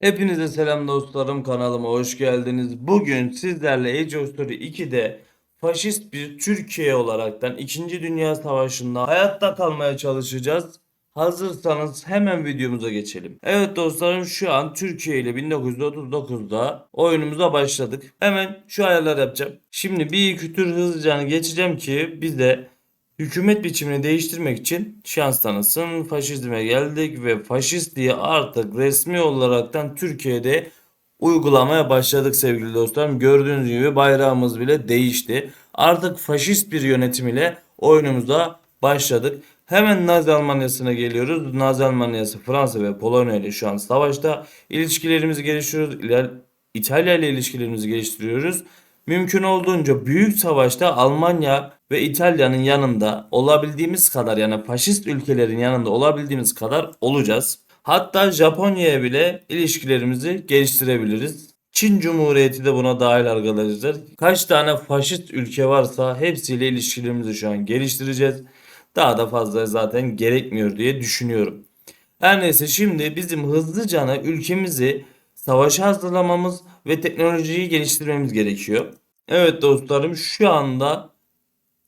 Hepinize selam dostlarım kanalıma hoş geldiniz. Bugün sizlerle Age of Story 2'de faşist bir Türkiye olaraktan 2. Dünya Savaşı'nda hayatta kalmaya çalışacağız. Hazırsanız hemen videomuza geçelim. Evet dostlarım şu an Türkiye ile 1939'da oyunumuza başladık. Hemen şu ayarlar yapacağım. Şimdi bir iki tür hızlıca geçeceğim ki bize Hükümet biçimini değiştirmek için şans tanısın. Faşizme geldik ve faşistliği artık resmi olaraktan Türkiye'de uygulamaya başladık sevgili dostlarım. Gördüğünüz gibi bayrağımız bile değişti. Artık faşist bir yönetim ile oyunumuza başladık. Hemen Nazi Almanyası'na geliyoruz. Nazi Almanyası Fransa ve Polonya ile şu an savaşta. İlişkilerimizi geliştiriyoruz. İtalya ile ilişkilerimizi geliştiriyoruz. Mümkün olduğunca büyük savaşta Almanya ve İtalya'nın yanında olabildiğimiz kadar yani faşist ülkelerin yanında olabildiğimiz kadar olacağız. Hatta Japonya'ya bile ilişkilerimizi geliştirebiliriz. Çin Cumhuriyeti de buna dahil arkadaşlar. Kaç tane faşist ülke varsa hepsiyle ilişkilerimizi şu an geliştireceğiz. Daha da fazla zaten gerekmiyor diye düşünüyorum. Her neyse şimdi bizim hızlıcana ülkemizi savaşa hazırlamamız ve teknolojiyi geliştirmemiz gerekiyor. Evet dostlarım şu anda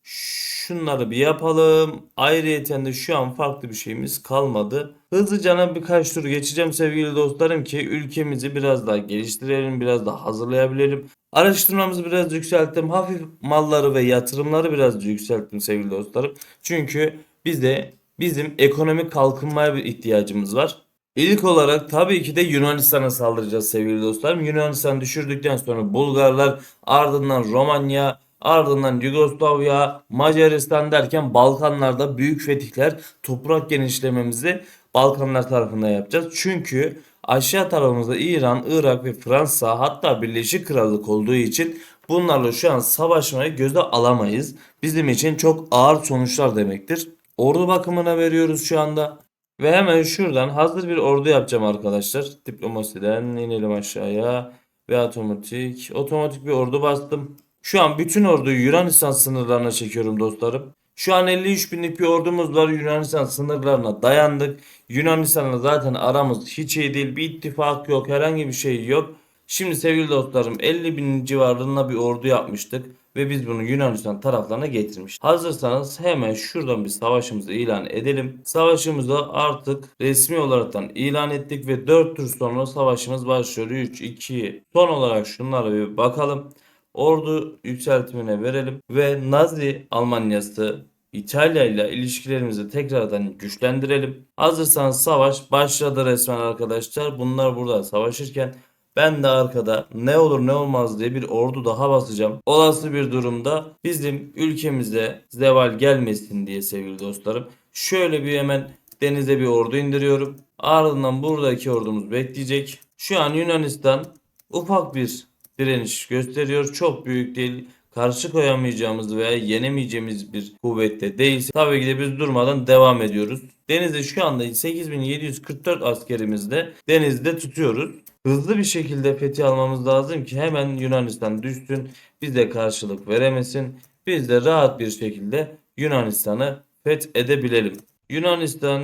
şunları bir yapalım. Ayrıyeten de şu an farklı bir şeyimiz kalmadı. Hızlıcana birkaç tur geçeceğim sevgili dostlarım ki ülkemizi biraz daha geliştirelim, biraz daha hazırlayabilelim. Araştırmamızı biraz yükselttim. Hafif malları ve yatırımları biraz yükselttim sevgili dostlarım. Çünkü bize bizim ekonomik kalkınmaya bir ihtiyacımız var. İlk olarak tabii ki de Yunanistan'a saldıracağız sevgili dostlarım. Yunanistan düşürdükten sonra Bulgarlar, ardından Romanya, ardından Yugoslavya, Macaristan derken Balkanlarda büyük fetihler, toprak genişlememizi Balkanlar tarafında yapacağız. Çünkü aşağı tarafımızda İran, Irak ve Fransa hatta Birleşik Krallık olduğu için bunlarla şu an savaşmayı göze alamayız. Bizim için çok ağır sonuçlar demektir. Ordu bakımına veriyoruz şu anda. Ve hemen şuradan hazır bir ordu yapacağım arkadaşlar. Diplomasiden inelim aşağıya. Ve otomatik. Otomatik bir ordu bastım. Şu an bütün orduyu Yunanistan sınırlarına çekiyorum dostlarım. Şu an 53 binlik bir ordumuz var. Yunanistan sınırlarına dayandık. Yunanistan'la zaten aramız hiç iyi değil. Bir ittifak yok. Herhangi bir şey yok. Şimdi sevgili dostlarım 50 bin civarında bir ordu yapmıştık. Ve biz bunu Yunanistan taraflarına getirmiş. Hazırsanız hemen şuradan bir savaşımızı ilan edelim. Savaşımızı artık resmi olaraktan ilan ettik ve 4 tur sonra savaşımız başlıyor. 3, 2, son olarak şunlara bir bakalım. Ordu yükseltimine verelim ve Nazi Almanyası İtalya ile ilişkilerimizi tekrardan güçlendirelim. Hazırsanız savaş başladı resmen arkadaşlar. Bunlar burada savaşırken ben de arkada ne olur ne olmaz diye bir ordu daha basacağım. Olası bir durumda bizim ülkemize zeval gelmesin diye sevgili dostlarım. Şöyle bir hemen denize bir ordu indiriyorum. Ardından buradaki ordumuz bekleyecek. Şu an Yunanistan ufak bir direniş gösteriyor. Çok büyük değil. Karşı koyamayacağımız veya yenemeyeceğimiz bir kuvvette değilse tabii ki de biz durmadan devam ediyoruz. Denizde şu anda 8744 askerimizle denizde tutuyoruz. Hızlı bir şekilde fethi almamız lazım ki hemen Yunanistan düşsün. Bize karşılık veremesin. Biz de rahat bir şekilde Yunanistan'ı fethedebilelim. Yunanistan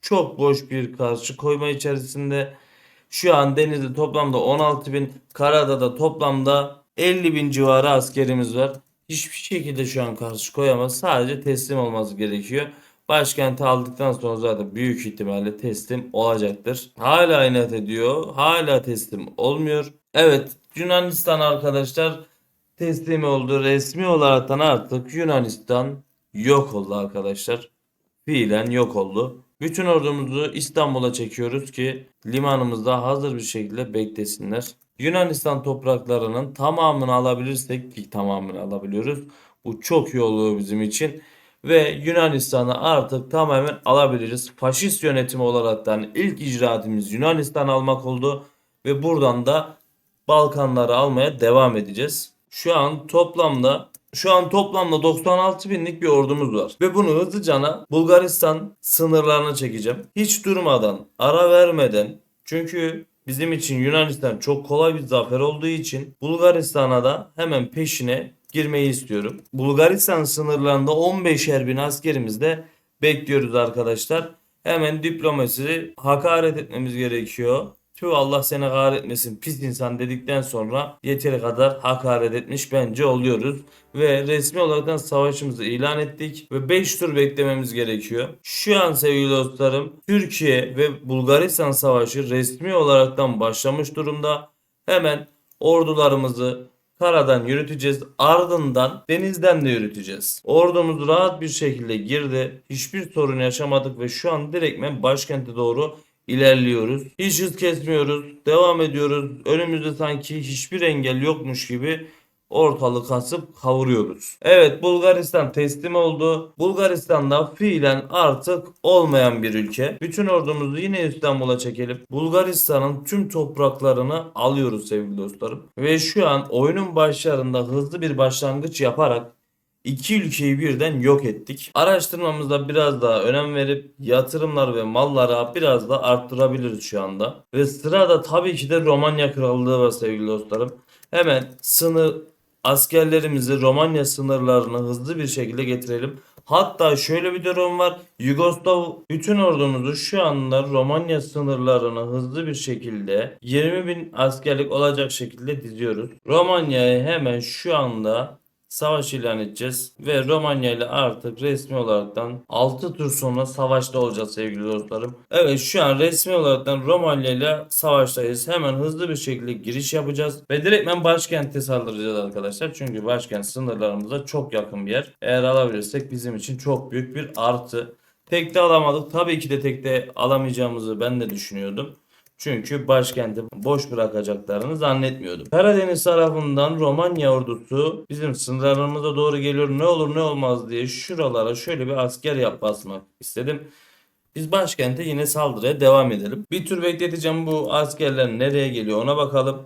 çok boş bir karşı koyma içerisinde. Şu an denizde toplamda 16 bin, karada da toplamda 50 bin civarı askerimiz var. Hiçbir şekilde şu an karşı koyamaz. Sadece teslim olması gerekiyor. Başkenti aldıktan sonra zaten büyük ihtimalle teslim olacaktır. Hala inat ediyor. Hala teslim olmuyor. Evet Yunanistan arkadaşlar teslim oldu. Resmi olaraktan artık Yunanistan yok oldu arkadaşlar. Fiilen yok oldu. Bütün ordumuzu İstanbul'a çekiyoruz ki limanımızda hazır bir şekilde beklesinler. Yunanistan topraklarının tamamını alabilirsek ki tamamını alabiliyoruz. Bu çok iyi oluyor bizim için. Ve Yunanistan'ı artık tamamen alabiliriz. Faşist yönetimi olaraktan ilk icraatımız Yunanistan almak oldu. Ve buradan da Balkanları almaya devam edeceğiz. Şu an toplamda şu an toplamda 96 binlik bir ordumuz var. Ve bunu hızlıcana Bulgaristan sınırlarına çekeceğim. Hiç durmadan, ara vermeden. Çünkü bizim için Yunanistan çok kolay bir zafer olduğu için Bulgaristan'a da hemen peşine girmeyi istiyorum. Bulgaristan sınırlarında 15'er bin askerimiz de bekliyoruz arkadaşlar. Hemen diplomasi hakaret etmemiz gerekiyor. tüh Allah seni kahretmesin pis insan dedikten sonra yeteri kadar hakaret etmiş bence oluyoruz. Ve resmi olaraktan savaşımızı ilan ettik ve 5 tur beklememiz gerekiyor. Şu an sevgili dostlarım Türkiye ve Bulgaristan savaşı resmi olaraktan başlamış durumda. Hemen ordularımızı karadan yürüteceğiz. Ardından denizden de yürüteceğiz. Ordumuz rahat bir şekilde girdi. Hiçbir sorun yaşamadık ve şu an direktmen başkente doğru ilerliyoruz. Hiç hız kesmiyoruz. Devam ediyoruz. Önümüzde sanki hiçbir engel yokmuş gibi ortalık kasıp kavuruyoruz. Evet Bulgaristan teslim oldu. Bulgaristan'da fiilen artık olmayan bir ülke. Bütün ordumuzu yine İstanbul'a çekelim. Bulgaristan'ın tüm topraklarını alıyoruz sevgili dostlarım. Ve şu an oyunun başlarında hızlı bir başlangıç yaparak İki ülkeyi birden yok ettik. Araştırmamızda biraz daha önem verip yatırımlar ve mallara biraz da arttırabiliriz şu anda. Ve sırada tabii ki de Romanya Krallığı var sevgili dostlarım. Hemen sınır askerlerimizi Romanya sınırlarına hızlı bir şekilde getirelim. Hatta şöyle bir durum var. Yugoslav bütün ordumuzu şu anda Romanya sınırlarına hızlı bir şekilde 20 bin askerlik olacak şekilde diziyoruz. Romanya'yı hemen şu anda savaş ilan edeceğiz ve Romanya ile artık resmi olaraktan 6 tur sonra savaşta olacağız sevgili dostlarım. Evet şu an resmi olaraktan Romanya ile savaştayız. Hemen hızlı bir şekilde giriş yapacağız ve direktmen başkente saldıracağız arkadaşlar. Çünkü başkent sınırlarımıza çok yakın bir yer. Eğer alabilirsek bizim için çok büyük bir artı. Tekte alamadık. Tabii ki de tekte alamayacağımızı ben de düşünüyordum. Çünkü başkenti boş bırakacaklarını zannetmiyordum. Karadeniz tarafından Romanya ordusu bizim sınırlarımıza doğru geliyor. Ne olur ne olmaz diye şuralara şöyle bir asker yap basmak istedim. Biz başkente yine saldırıya devam edelim. Bir tür bekleteceğim bu askerler nereye geliyor ona bakalım.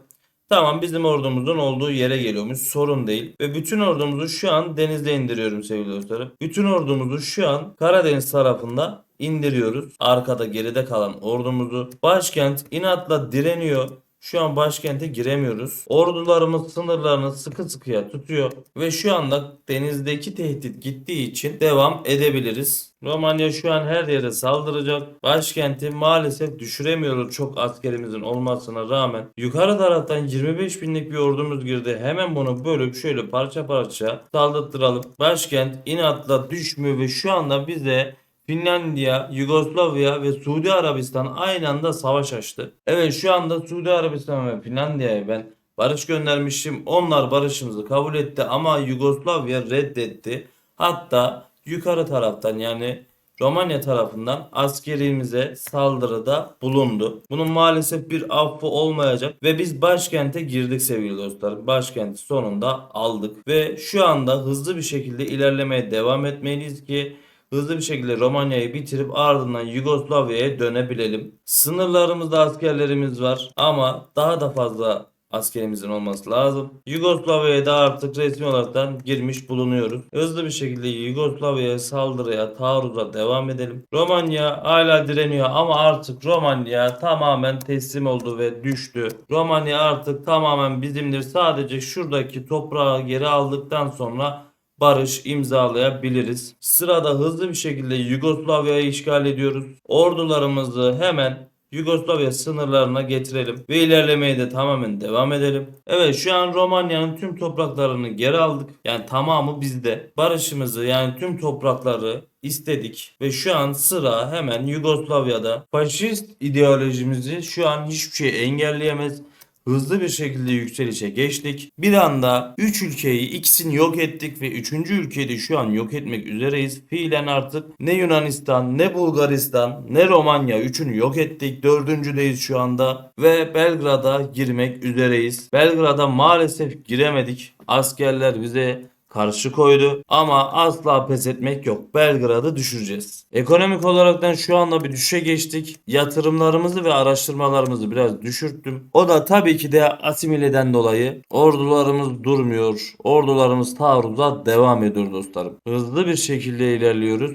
Tamam bizim ordumuzun olduğu yere geliyormuş sorun değil. Ve bütün ordumuzu şu an denizde indiriyorum sevgili dostlarım. Bütün ordumuzu şu an Karadeniz tarafında indiriyoruz. Arkada geride kalan ordumuzu. Başkent inatla direniyor. Şu an başkente giremiyoruz. Ordularımız sınırlarını sıkı sıkıya tutuyor. Ve şu anda denizdeki tehdit gittiği için devam edebiliriz. Romanya şu an her yere saldıracak. Başkenti maalesef düşüremiyoruz çok askerimizin olmasına rağmen. Yukarı taraftan 25 binlik bir ordumuz girdi. Hemen bunu bölüp şöyle parça parça saldırttıralım. Başkent inatla düşmüyor ve şu anda bize Finlandiya, Yugoslavya ve Suudi Arabistan aynı anda savaş açtı. Evet şu anda Suudi Arabistan ve Finlandiya'ya ben barış göndermiştim. Onlar barışımızı kabul etti ama Yugoslavya reddetti. Hatta yukarı taraftan yani Romanya tarafından askerimize saldırıda bulundu. Bunun maalesef bir affı olmayacak ve biz başkente girdik sevgili dostlar. Başkenti sonunda aldık ve şu anda hızlı bir şekilde ilerlemeye devam etmeliyiz ki hızlı bir şekilde Romanya'yı bitirip ardından Yugoslavya'ya dönebilelim. Sınırlarımızda askerlerimiz var ama daha da fazla askerimizin olması lazım. Yugoslavya'ya da artık resmi olaraktan girmiş bulunuyoruz. Hızlı bir şekilde Yugoslavya'ya saldırıya, taarruza devam edelim. Romanya hala direniyor ama artık Romanya tamamen teslim oldu ve düştü. Romanya artık tamamen bizimdir. Sadece şuradaki toprağı geri aldıktan sonra barış imzalayabiliriz. Sırada hızlı bir şekilde Yugoslavya'yı işgal ediyoruz. Ordularımızı hemen Yugoslavya sınırlarına getirelim ve ilerlemeye de tamamen devam edelim. Evet şu an Romanya'nın tüm topraklarını geri aldık. Yani tamamı bizde. Barışımızı yani tüm toprakları istedik ve şu an sıra hemen Yugoslavya'da. Faşist ideolojimizi şu an hiçbir şey engelleyemez hızlı bir şekilde yükselişe geçtik. Bir anda 3 ülkeyi ikisini yok ettik ve 3. ülkeyi de şu an yok etmek üzereyiz. Fiilen artık ne Yunanistan ne Bulgaristan ne Romanya üçünü yok ettik. Dördüncüdeyiz şu anda ve Belgrad'a girmek üzereyiz. Belgrad'a maalesef giremedik. Askerler bize karşı koydu ama asla pes etmek yok. Belgrad'ı düşüreceğiz. Ekonomik olaraktan şu anda bir düşüşe geçtik. Yatırımlarımızı ve araştırmalarımızı biraz düşürttüm. O da tabii ki de asimileden dolayı ordularımız durmuyor. Ordularımız taarruza devam ediyor dostlarım. Hızlı bir şekilde ilerliyoruz.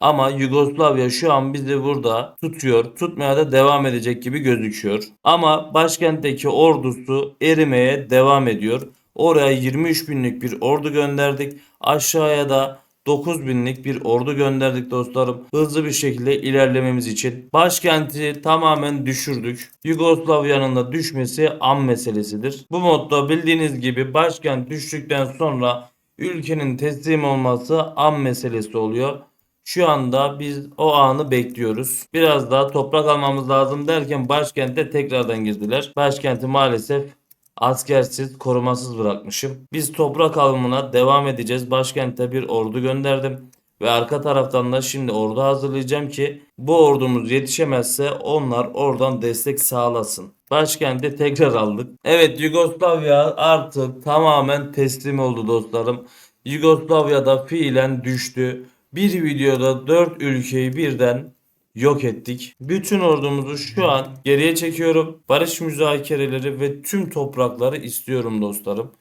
Ama Yugoslavya şu an bizi burada tutuyor. Tutmaya da devam edecek gibi gözüküyor. Ama başkentteki ordusu erimeye devam ediyor. Oraya 23 binlik bir ordu gönderdik. Aşağıya da 9000'lik bir ordu gönderdik dostlarım. Hızlı bir şekilde ilerlememiz için. Başkenti tamamen düşürdük. Yugoslavya'nın da düşmesi an meselesidir. Bu modda bildiğiniz gibi başkent düştükten sonra ülkenin teslim olması an meselesi oluyor. Şu anda biz o anı bekliyoruz. Biraz daha toprak almamız lazım derken başkente tekrardan girdiler. Başkenti maalesef askersiz, korumasız bırakmışım. Biz toprak alımına devam edeceğiz. Başkente bir ordu gönderdim. Ve arka taraftan da şimdi ordu hazırlayacağım ki bu ordumuz yetişemezse onlar oradan destek sağlasın. Başkenti tekrar aldık. Evet Yugoslavya artık tamamen teslim oldu dostlarım. Yugoslavya'da fiilen düştü. Bir videoda 4 ülkeyi birden yok ettik. Bütün ordumuzu şu an geriye çekiyorum. Barış müzakereleri ve tüm toprakları istiyorum dostlarım.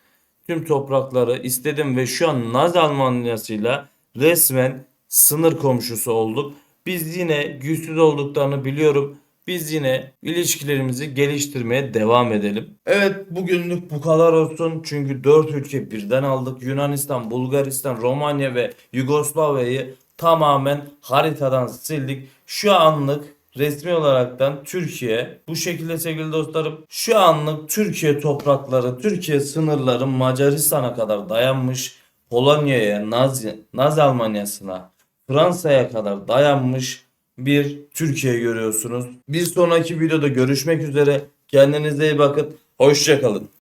Tüm toprakları istedim ve şu an Nazi Almanyası'yla resmen sınır komşusu olduk. Biz yine güçsüz olduklarını biliyorum. Biz yine ilişkilerimizi geliştirmeye devam edelim. Evet bugünlük bu kadar olsun. Çünkü 4 ülke birden aldık. Yunanistan, Bulgaristan, Romanya ve Yugoslavya'yı tamamen haritadan sildik. Şu anlık resmi olaraktan Türkiye bu şekilde sevgili dostlarım şu anlık Türkiye toprakları Türkiye sınırları Macaristan'a kadar dayanmış Polonya'ya Nazi, Nazi Almanyası'na Fransa'ya kadar dayanmış bir Türkiye görüyorsunuz. Bir sonraki videoda görüşmek üzere. Kendinize iyi bakın. Hoşçakalın.